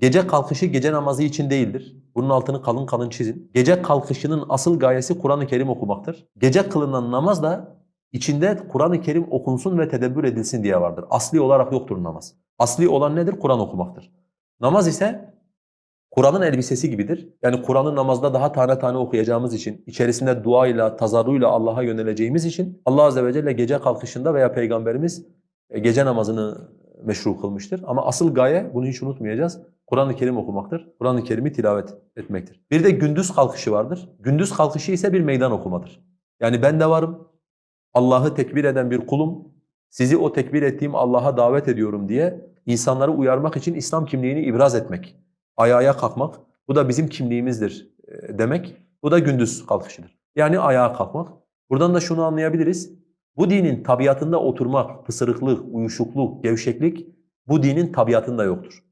Gece kalkışı gece namazı için değildir. Bunun altını kalın kalın çizin. Gece kalkışının asıl gayesi Kur'an-ı Kerim okumaktır. Gece kılınan namaz da içinde Kur'an-ı Kerim okunsun ve tedebbür edilsin diye vardır. Asli olarak yoktur namaz. Asli olan nedir? Kur'an okumaktır. Namaz ise Kur'an'ın elbisesi gibidir. Yani Kur'an'ı namazda daha tane tane okuyacağımız için, içerisinde duayla, tazarruyla Allah'a yöneleceğimiz için Allah Azze ve Celle gece kalkışında veya Peygamberimiz e, gece namazını meşru kılmıştır. Ama asıl gaye, bunu hiç unutmayacağız, Kur'an-ı Kerim okumaktır. Kur'an-ı Kerim'i tilavet etmektir. Bir de gündüz kalkışı vardır. Gündüz kalkışı ise bir meydan okumadır. Yani ben de varım, Allah'ı tekbir eden bir kulum, sizi o tekbir ettiğim Allah'a davet ediyorum diye insanları uyarmak için İslam kimliğini ibraz etmek, ayağa kalkmak, bu da bizim kimliğimizdir e, demek, bu da gündüz kalkışıdır. Yani ayağa kalkmak. Buradan da şunu anlayabiliriz, bu dinin tabiatında oturmak, pısırıklık, uyuşukluk, gevşeklik bu dinin tabiatında yoktur.